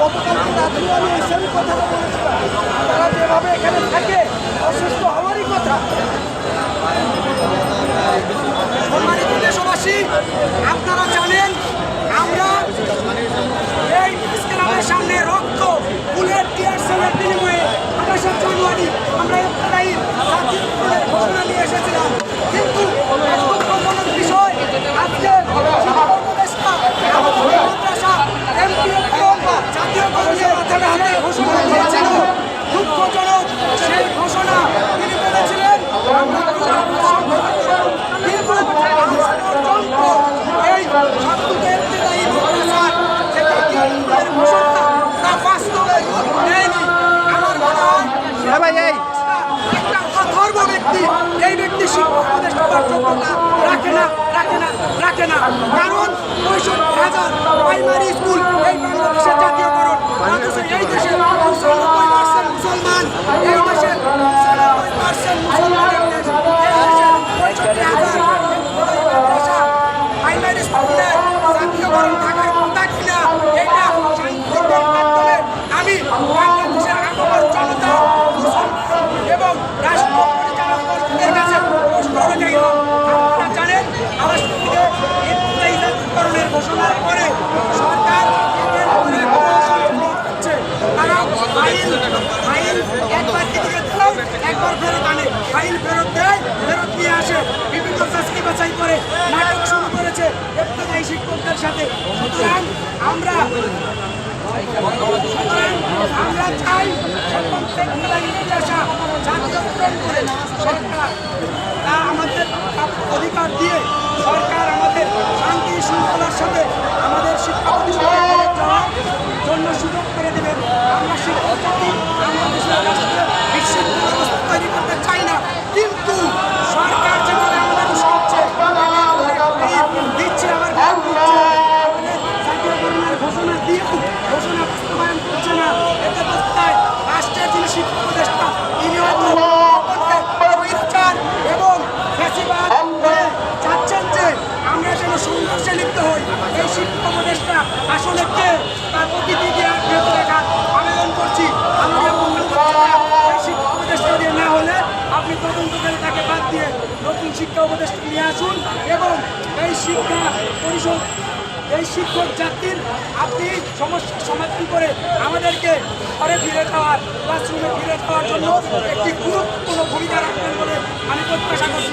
গতকালকে রাত্রে আমি এসেই কথাটা বলেছিলাম। তারা যেভাবে এখানে থাকে, অসুস্থ হওয়ারই কথা। সম্মানিত দেশবাসী, আপনারা জানেন, আমরা এই ইসলামের সামনে রক্ত ফুলের টিয়ার সেলের বিনিময়ে আঠাশে জানুয়ারি আমরা উত্তরের ঘোষণা নিয়ে এসেছিলাম। এই ব্যক্তি শিক্ষা উপদেষ্টা হওয়ার যোগ্যতা রাখে না রাখে না রাখে না। কারণ পঁয়ষট্টি হাজার মুসলমান। এই দেশে আমরা আমরা চাই ঘোষণা বাস্তবায়ন করছে না। এতে যিনি শিক্ষা উপদেষ্টা, তিনি হয়তো এবং চাচ্ছেন যে আমরা যেন সংঘর্ষে লিপ্ত হই। এই শিক্ষা উপদেষ্টা আসলে কে? তার দেওয়ার বিরত রাখার আবেদন করছি। আমাদের শিক্ষা উপদেষ্টা দিয়ে না হলে আপনি তদন্ত করে তাকে বাদ দিয়ে নতুন শিক্ষা উপদেষ্টা নিয়ে আসুন এবং এই শিক্ষা পরিষদ এই শিক্ষক জাতির আপনি সমস্যা সমাধান করে আমাদেরকে ঘরে ফিরে যাওয়ার ক্লাসরুমে ফিরে খাওয়ার জন্য একটি গুরুত্বপূর্ণ ভূমিকা রাখবেন বলে আমি প্রত্যাশা করছি।